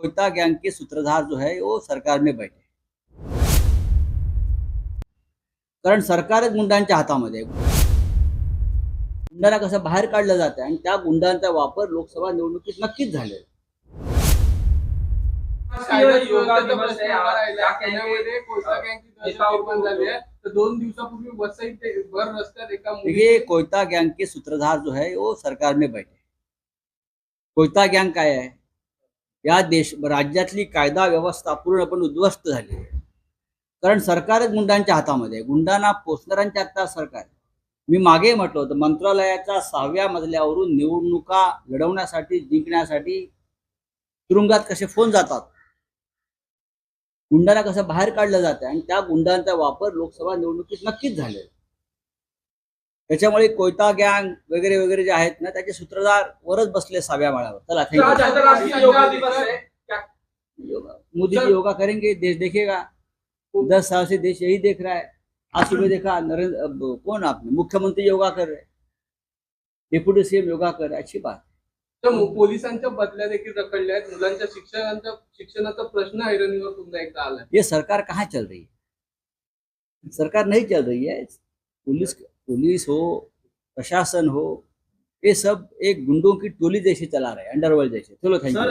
कोयता गैंग के सूत्रधार जो है वो सरकार में बैठे कारण सरकारच गुंडांच्या हातामध्ये. गुंडांना कसं बाहेर काढलं जातं आणि त्या गुंडांचा वापर लोकसभा निवडणुकीत नक्कीच झालेला झाली दोन दिवसापूर्वी वसई ते भर रस्त्यात एका मुली देखिए कोयता गैंग के सूत्रधार जो है वो सरकार में बैठे कोयता गँग काय आहे? या देश राज्यातली कायदा व्यवस्था पूर्णपणे उद्ध्वस्त झाली आहे. कारण सरकारच गुंडांच्या हातामध्ये गुंडांना पोचणाऱ्यांच्या हातात सरकार मी मागे म्हटलं होतं मंत्रालयाच्या सहाव्या मजल्यावरून निवडणुका लढवण्यासाठी जिंकण्यासाठी तुरुंगात कसे फोन जातात? गुंडांना कसं बाहेर काढलं जातं आणि त्या गुंडांचा वापर लोकसभा निवडणुकीत नक्कीच झालेला त्याच्यामुळे कोयता गँग वगैरे वगैरे जे आहेत ना त्याचे सूत्रधार वरच बसले सहाव्या माळ्यावर चला थँक्यू मोदी जी योगा करेंगे देश देखेगा. दस साल से देश यही देख रहा है. आज सुबह देखा नरेंद्र कौन आपने मुख्यमंत्री योगा कर रहे डेप्यूटी सीएम योगा कर रहे अच्छी बात तर पोलिसांच्या बदल्या देखील रखडल्या आहेत. मुलांच्या शिक्षणाचा शिक्षणाचा प्रश्न ऐरणीवर पुन्हा एकदा आलाय. ये सरकार कहाँ चल रही है? सरकार नहीं चल रही है. पुलिस पुलिस हो प्रशासन हो ये सब एक गुंडों की टोली जैसे चला रहे हैं अंडरवर्ल्ड जैसे। चलो थैंक यू